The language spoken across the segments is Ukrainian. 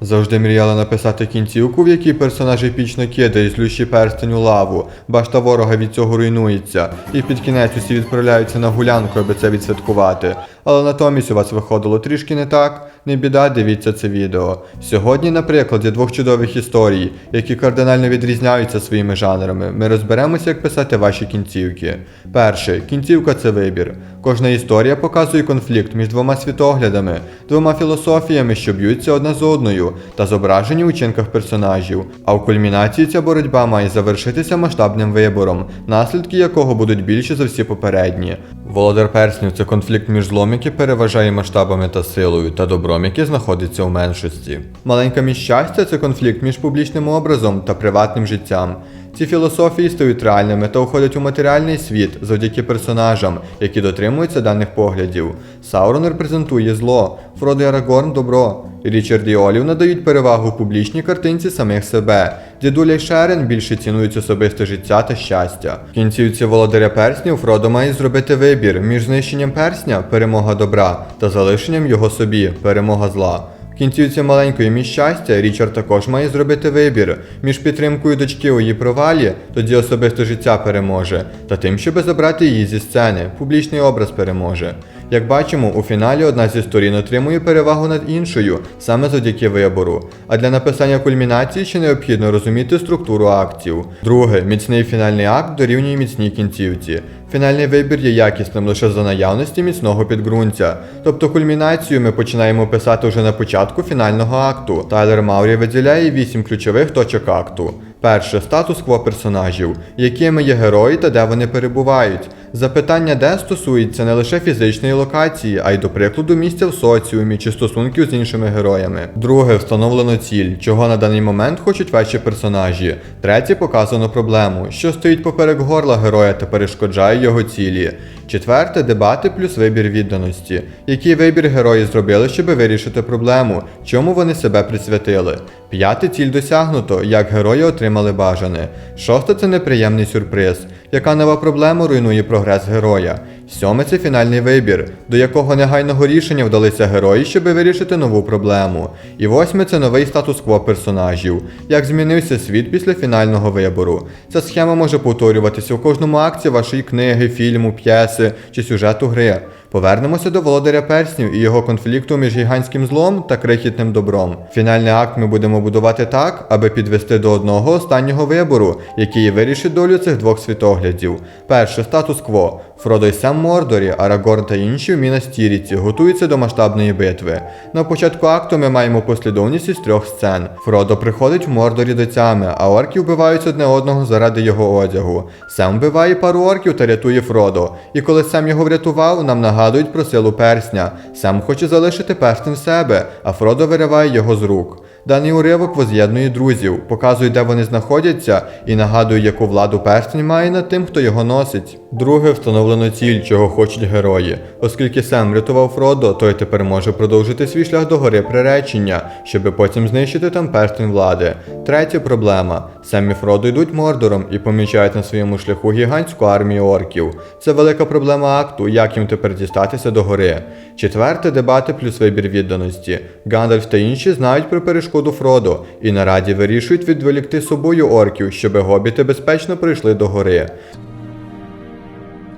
Завжди мріяла написати кінцівку, в якій персонаж епічно кидає злющий перстень у лаву, башта ворога від цього руйнується, і під кінець усі відправляються на гулянку, аби це відсвяткувати. Але натомість у вас виходило трішки не так. Не біда, дивіться це відео. Сьогодні, на прикладі двох чудових історій, які кардинально відрізняються своїми жанрами, ми розберемося, як писати ваші кінцівки. Перше, кінцівка це вибір. Кожна історія показує конфлікт між двома світоглядами, двома філософіями, що б'ються одна з одною, та зображені у чинках персонажів. А в кульмінації ця боротьба має завершитися масштабним вибором, наслідки якого будуть більші за всі попередні. Володар перснів це конфлікт між злом, який переважає масштабами та силою, та добром, який знаходиться у меншості. Маленька між щастя це конфлікт між публічним образом та приватним життям. Ці філософії стають реальними та уходять у матеріальний світ завдяки персонажам, які дотримуються даних поглядів. Саурон репрезентує зло, Фродо Арагорн добро. Річард і Олів надають перевагу публічній картинці самих себе. Дідуля й Шерен більше цінують особисте життя та щастя. В кінцівці володаря перснів Фродо має зробити вибір між знищенням персня перемога добра та залишенням його собі перемога зла. В кінцівці маленької між щастя Річард також має зробити вибір між підтримкою дочки у її провалі, тоді особисте життя переможе, та тим, щоб забрати її зі сцени, публічний образ переможе. Як бачимо, у фіналі одна зі сторін отримує перевагу над іншою, саме завдяки вибору. А для написання кульмінації ще необхідно розуміти структуру актів. Друге, міцний фінальний акт дорівнює міцній кінцівці. Фінальний вибір є якісним лише за наявності міцного підґрунтя. Тобто кульмінацію ми починаємо писати вже на початку фінального акту. Тайлер Маурі виділяє вісім ключових точок акту. Перше статус-кво персонажів, якими є герої та де вони перебувають. Запитання де стосується не лише фізичної локації, а й до прикладу місця в соціумі чи стосунків з іншими героями. Друге встановлено ціль, чого на даний момент хочуть ваші персонажі. Третє показано проблему, що стоїть поперек горла героя та перешкоджає його цілі. Четверте дебати плюс вибір відданості. Який вибір герої зробили, щоб вирішити проблему, чому вони себе присвятили. П'яте ціль досягнуто, як герої отримали бажане. Шосте це неприємний сюрприз, яка нова проблема руйнує прогрес героя. Сьоме це фінальний вибір, до якого негайного рішення вдалися герої, щоб вирішити нову проблему. І восьме це новий статус-кво персонажів, як змінився світ після фінального вибору. Ця схема може повторюватися у кожному акції вашої книги, фільму, п'єси чи сюжету гри. Повернемося до володаря перснів і його конфлікту між гігантським злом та крихітним добром. Фінальний акт ми будемо будувати так, аби підвести до одного останнього вибору, який вирішить долю цих двох світоглядів. Перше статус-кво. Фродо й Сам Мордорі, Арагорн та інші в Мінастіріці готуються до масштабної битви. На початку акту ми маємо послідовність із трьох сцен. Фродо приходить в Мордорі до тями, а орки вбивають одне одного заради його одягу. Сем вбиває пару орків та рятує Фродо. І коли Сем його врятував, нам нагадують про силу персня. Сем хоче залишити перстень в себе, а Фродо вириває його з рук. Даний уривок воз'єднує друзів, показує, де вони знаходяться, і нагадує, яку владу перстень має над тим, хто його носить. Друге встановлено ціль, чого хочуть герої. Оскільки Сем врятував Фродо, той тепер може продовжити свій шлях до гори приречення, щоби потім знищити там перстень влади. Третя проблема: Сем і Фродо йдуть мордором і помічають на своєму шляху гігантську армію орків. Це велика проблема акту, як їм тепер дістатися до гори. Четверте дебати плюс вибір відданості. Гандальф та інші знають про перешкоду Фродо і на раді вирішують відволікти собою орків, щоби гобіти безпечно прийшли до гори.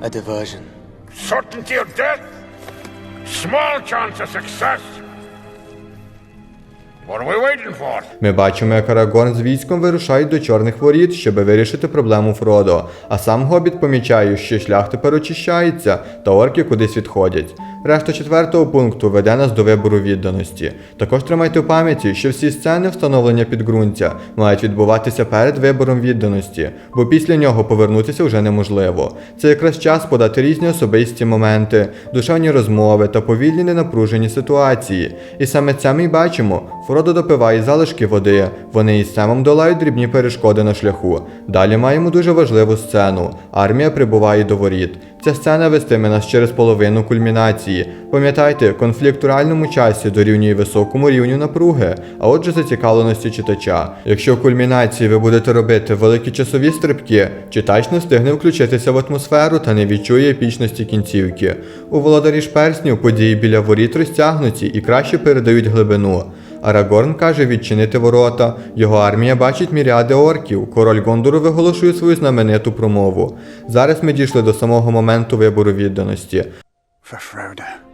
A diversion. Certainty of death? Small chance of success. What are we waiting for? Ми бачимо, як Арагорн з військом вирушають до чорних воріт, щоб вирішити проблему Фродо. А сам Гобіт помічає, що шлях тепер очищається, та орки кудись відходять. Решта четвертого пункту веде нас до вибору відданості. Також тримайте в пам'яті, що всі сцени встановлення підґрунтя мають відбуватися перед вибором відданості, бо після нього повернутися вже неможливо. Це якраз час подати різні особисті моменти, душевні розмови та повільні ненапружені ситуації. І саме це ми й бачимо. Фродо допиває залишки води, вони із Семом долають дрібні перешкоди на шляху. Далі маємо дуже важливу сцену. Армія прибуває до воріт. Ця сцена вестиме нас через половину кульмінації. Пам'ятайте, конфлікт у реальному часі дорівнює високому рівню напруги, а отже зацікавленості читача. Якщо в кульмінації ви будете робити великі часові стрибки, читач не встигне включитися в атмосферу та не відчує епічності кінцівки. У володарі ж перснів події біля воріт розтягнуті і краще передають глибину. Арагорн каже відчинити ворота. Його армія бачить міряди орків. Король Гондору виголошує свою знамениту промову. Зараз ми дійшли до самого моменту вибору відданості. For Frodo.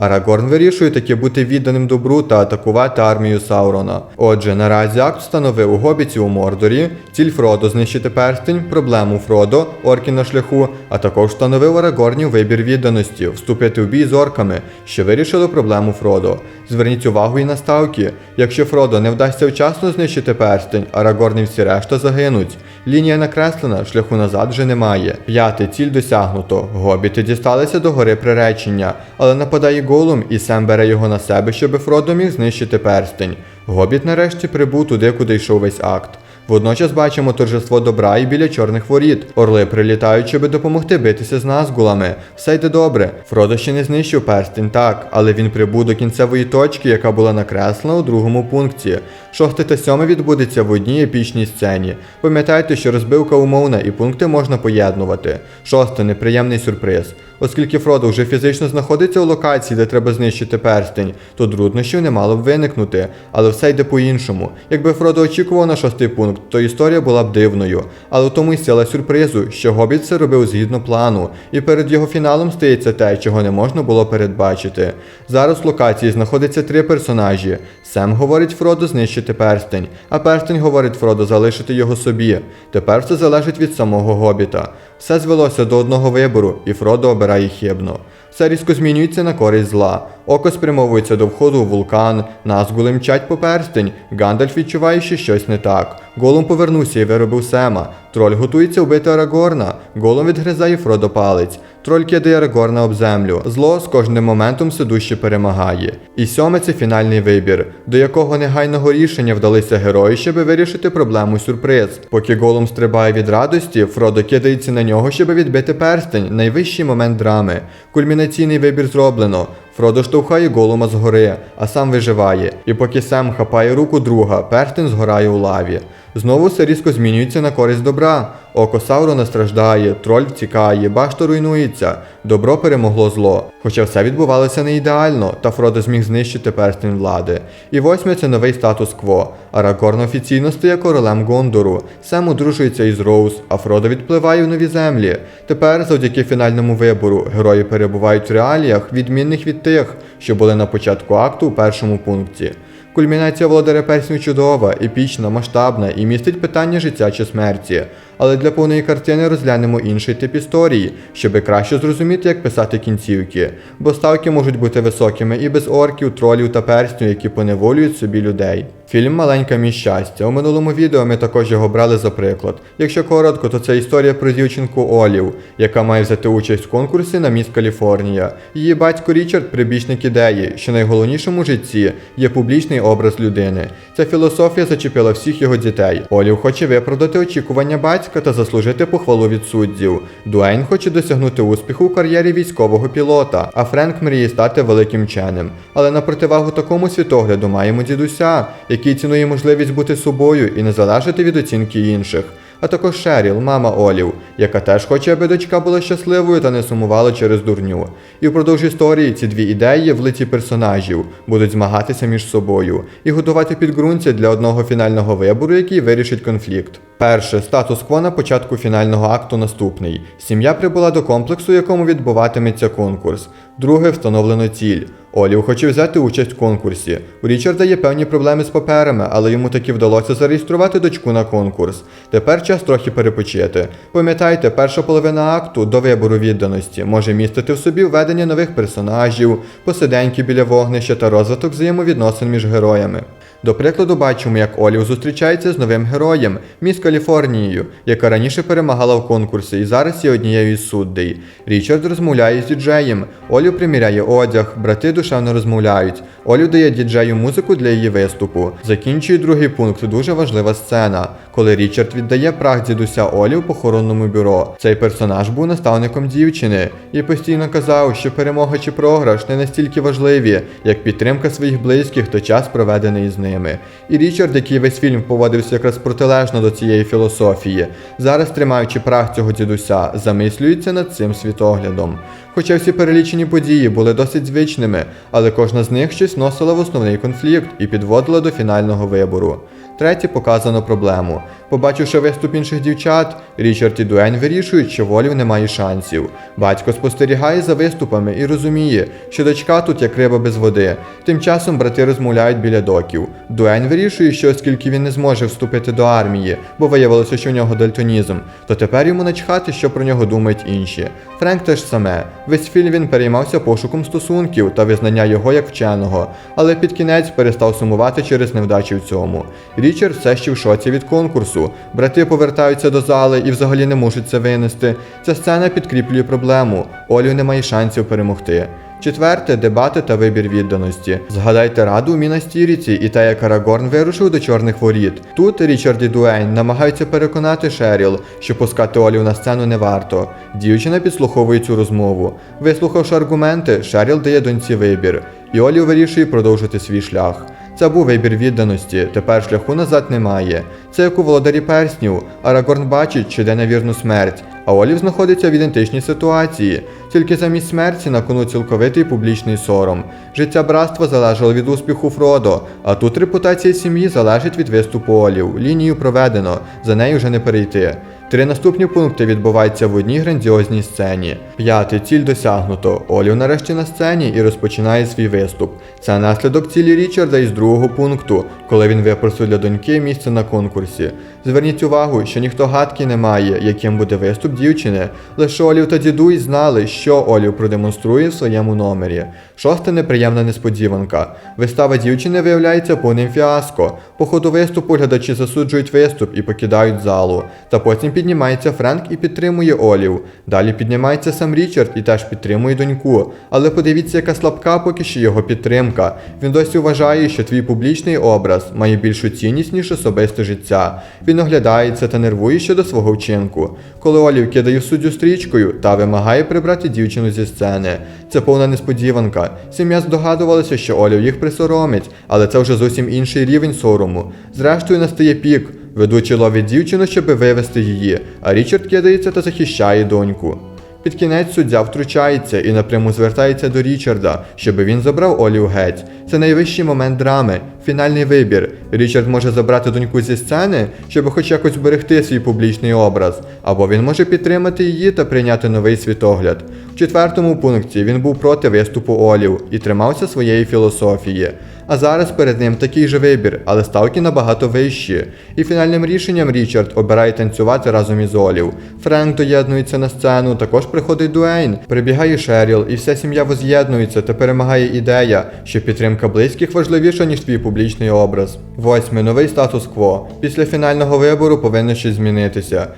Арагорн вирішує таки бути відданим добру та атакувати армію Саурона. Отже, наразі акт встановив у Гобіці у Мордорі, ціль Фродо знищити перстень, проблему Фродо, орки на шляху, а також встановив Арагорнів вибір відданості, вступити в бій з орками, що вирішило проблему Фродо. Зверніть увагу і на ставки. Якщо Фродо не вдасться вчасно знищити перстень, Арагорн і всі решта загинуть. Лінія накреслена, шляху назад вже немає. П'ятий ціль досягнуто. Гобіти дісталися до гори приречення, але нападає Голум і Сем бере його на себе, щоби Фродо міг знищити перстень. Гобіт нарешті прибув туди, куди йшов весь акт. Водночас бачимо торжество добра і біля чорних воріт. Орли прилітають, щоби допомогти битися з назгулами. Все йде добре. Фродо ще не знищив перстень, так, але він прибув до кінцевої точки, яка була накреслена у другому пункті. Шосте та сьоме відбудеться в одній епічній сцені. Пам'ятайте, що розбивка умовна і пункти можна поєднувати. Шосте неприємний сюрприз. Оскільки Фродо вже фізично знаходиться у локації, де треба знищити перстень, то труднощів не мало б виникнути, але все йде по-іншому. Якби Фродо очікував на шостий пункт, то історія була б дивною. Але в тому й сила сюрпризу, що Гобіт все робив згідно плану, і перед його фіналом стається те, чого не можна було передбачити. Зараз в локації знаходиться три персонажі. Сем говорить Фродо знищити перстень, а перстень говорить Фродо залишити його собі. Тепер все залежить від самого Гобіта. Все звелося до одного вибору, і Фродо обирає хібно. Все різко змінюється на користь зла. Око спрямовується до входу у вулкан, назгули мчать по перстень. Гандальф відчуває, що щось не так. Голум повернувся і виробив Сема. Троль готується вбити Арагорна. Голум відгризає Фродо палець. Троль кидає Арагорна об землю. Зло з кожним моментом все дужче перемагає. І сьоме це фінальний вибір, до якого негайного рішення вдалися герої, щоб вирішити проблему сюрприз. Поки Голум стрибає від радості, Фродо кидається на нього, щоб відбити перстень. Найвищий момент драми. Кульмінаційний вибір зроблено. Фродо штовхає з згори, а сам виживає. І поки Сем хапає руку друга, перстень згорає у лаві. Знову все різко змінюється на користь добра. Око Саурона страждає, троль втікає, башта руйнується. Добро перемогло зло. Хоча все відбувалося не ідеально, та Фродо зміг знищити перстень влади. І восьме це новий статус-кво. Арагорн офіційно стає королем Гондору. Сем одружується із Роуз, а Фродо відпливає в нові землі. Тепер, завдяки фінальному вибору, герої перебувають в реаліях, відмінних від тих, що були на початку акту у першому пункті. Кульмінація володаря персню чудова, епічна, масштабна і містить питання життя чи смерті. Але для повної картини розглянемо інший тип історії, щоби краще зрозуміти, як писати кінцівки. Бо ставки можуть бути високими і без орків, тролів та перснів, які поневолюють собі людей. Фільм Маленька мій щастя. У минулому відео ми також його брали за приклад. Якщо коротко, то це історія про дівчинку Олів, яка має взяти участь в конкурсі на міс Каліфорнія. Її батько Річард прибічник ідеї, що найголовнішим у житті є публічний образ людини. Ця філософія зачепила всіх його дітей. Олів хоче виправдати очікування батька та заслужити похвалу від суддів. Дуейн хоче досягнути успіху у кар'єрі військового пілота, а Френк мріє стати великим вченим. Але на противагу такому світогляду маємо дідуся, який цінує можливість бути собою і не залежати від оцінки інших. А також Шеріл, мама Олів, яка теж хоче, аби дочка була щасливою та не сумувала через дурню. І впродовж історії ці дві ідеї в лиці персонажів будуть змагатися між собою і готувати підґрунтя для одного фінального вибору, який вирішить конфлікт. Перше статус-кво на початку фінального акту наступний: сім'я прибула до комплексу, якому відбуватиметься конкурс. Друге встановлено ціль. Олів хоче взяти участь в конкурсі. У Річарда є певні проблеми з паперами, але йому таки вдалося зареєструвати дочку на конкурс. Тепер час трохи перепочити. Пам'ятайте, перша половина акту до вибору відданості може містити в собі введення нових персонажів, посиденьки біля вогнища та розвиток взаємовідносин між героями. До прикладу, бачимо, як Олів зустрічається з новим героєм, міс Каліфорнією, яка раніше перемагала в конкурсі і зараз є однією із суддей. Річард розмовляє з діджеєм. Олів приміряє одяг, брати душевно розмовляють. Олів дає діджею музику для її виступу. Закінчує другий пункт, дуже важлива сцена. коли Річард віддає прах дідуся Олі в похоронному бюро. Цей персонаж був наставником дівчини і постійно казав, що перемога чи програш не настільки важливі, як підтримка своїх близьких та час проведений з ними. І Річард, який весь фільм поводився якраз протилежно до цієї філософії, зараз тримаючи прах цього дідуся, замислюється над цим світоглядом. Хоча всі перелічені події були досить звичними, але кожна з них щось носила в основний конфлікт і підводила до фінального вибору. Третє показано проблему. Побачивши виступ інших дівчат, Річард і Дуень вирішують, що волів немає шансів. Батько спостерігає за виступами і розуміє, що дочка тут як риба без води. Тим часом брати розмовляють біля доків. Дуень вирішує, що оскільки він не зможе вступити до армії, бо виявилося, що в нього дальтонізм, то тепер йому начхати, що про нього думають інші. Френк теж саме. Весь фільм він переймався пошуком стосунків та визнання його як вченого, але під кінець перестав сумувати через невдачі в цьому. Річард все ще в шоці від конкурсу. Брати повертаються до зали і взагалі не можуть це винести. Ця сцена підкріплює проблему. Олю немає шансів перемогти. Четверте дебати та вибір відданості. Згадайте раду у Мінастіріці і те, як Арагорн вирушив до чорних воріт. Тут Річард і Дуейн намагаються переконати Шеріл, що пускати Олів на сцену не варто. Дівчина підслуховує цю розмову. Вислухавши аргументи, Шеріл дає доньці вибір, і Олів вирішує продовжити свій шлях. Це був вибір відданості, тепер шляху назад немає. Це як у володарі перснів. Арагорн бачить, що йде на вірну смерть, а Олів знаходиться в ідентичній ситуації. Тільки замість смерті на кону цілковитий публічний сором. Життя братства залежало від успіху Фродо, а тут репутація сім'ї залежить від виступу Олів. Лінію проведено, за нею вже не перейти. Три наступні пункти відбуваються в одній грандіозній сцені. П'ятий ціль досягнуто. Олів нарешті на сцені і розпочинає свій виступ. Це наслідок цілі Річарда із другого пункту, коли він випросив для доньки місце на конкурсі. Зверніть увагу, що ніхто гадки не має, яким буде виступ дівчини. Лише Олів та дідуй знали, що Олів продемонструє в своєму номері. Шоста неприємна несподіванка. Вистава дівчини виявляється повним фіаско. По ходу виступу глядачі засуджують виступ і покидають залу. Та потім піднімається Френк і підтримує Олів. Далі піднімається сам Річард і теж підтримує доньку. Але подивіться, яка слабка поки що його підтримка. Він досі вважає, що твій публічний образ має більшу цінність, ніж особисте життя. Він оглядається та нервує щодо свого вчинку. Коли Олів кидає суддю стрічкою та вимагає прибрати дівчину зі сцени. Це повна несподіванка. Сім'я здогадувалася, що Олів їх присоромить, але це вже зовсім інший рівень сорому. Зрештою настає пік. Ведучий ловить дівчину, щоб вивести її, а Річард кидається та захищає доньку. Під кінець суддя втручається і напряму звертається до Річарда, щоб він забрав Олів геть. Це найвищий момент драми, фінальний вибір. Річард може забрати доньку зі сцени, щоб хоч якось зберегти свій публічний образ, або він може підтримати її та прийняти новий світогляд. В четвертому пункті він був проти виступу Олів і тримався своєї філософії. А зараз перед ним такий же вибір, але ставки набагато вищі. І фінальним рішенням Річард обирає танцювати разом із Олів. Френк доєднується на сцену, також приходить Дуейн, прибігає Шеріл, і вся сім'я воз'єднується та перемагає ідея, що підтримка близьких важливіша, ніж твій публічний образ. Восьме. Новий статус-кво. Після фінального вибору повинно щось змінитися.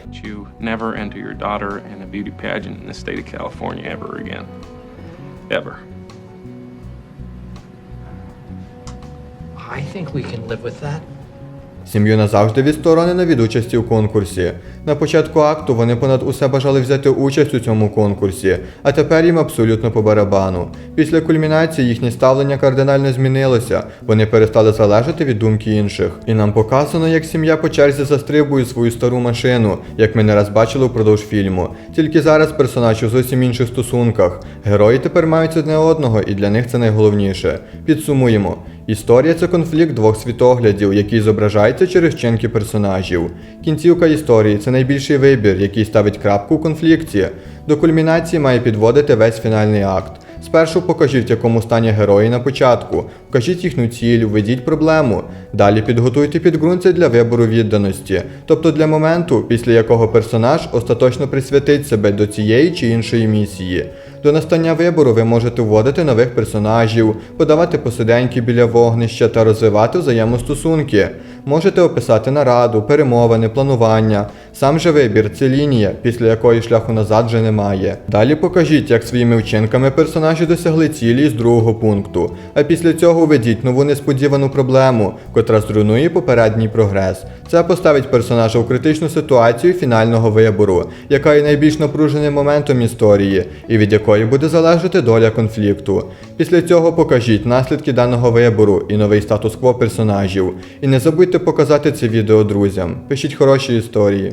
never enter your daughter in a beauty pageant in the state of California ever again. Ever. I think we can live with that. Сім'ю назавжди відсторонено від участі у конкурсі. На початку акту вони понад усе бажали взяти участь у цьому конкурсі, а тепер їм абсолютно по барабану. Після кульмінації їхнє ставлення кардинально змінилося, вони перестали залежати від думки інших. І нам показано, як сім'я по черзі застрибує свою стару машину, як ми не раз бачили впродовж фільму. Тільки зараз персонаж у зовсім інших стосунках. Герої тепер мають одне одного, і для них це найголовніше. Підсумуємо. Історія це конфлікт двох світоглядів, який зображається через вчинки персонажів. Кінцівка історії це найбільший вибір, який ставить крапку у конфлікті. До кульмінації має підводити весь фінальний акт. Спершу покажіть, в якому стані герої на початку, вкажіть їхню ціль, введіть проблему. Далі підготуйте підґрунтя для вибору відданості, тобто для моменту, після якого персонаж остаточно присвятить себе до цієї чи іншої місії. До настання вибору ви можете вводити нових персонажів, подавати посиденьки біля вогнища та розвивати взаємостосунки. Можете описати нараду, перемовини, планування. Сам же вибір це лінія, після якої шляху назад вже немає. Далі покажіть, як своїми вчинками персонажі досягли цілі з другого пункту. А після цього введіть нову несподівану проблему, котра зруйнує попередній прогрес. Це поставить персонажа в критичну ситуацію фінального вибору, яка є найбільш напруженим моментом історії, і від якої буде залежати доля конфлікту. Після цього покажіть наслідки даного вибору і новий статус-кво персонажів. І не забудьте показати це відео друзям. Пишіть хороші історії.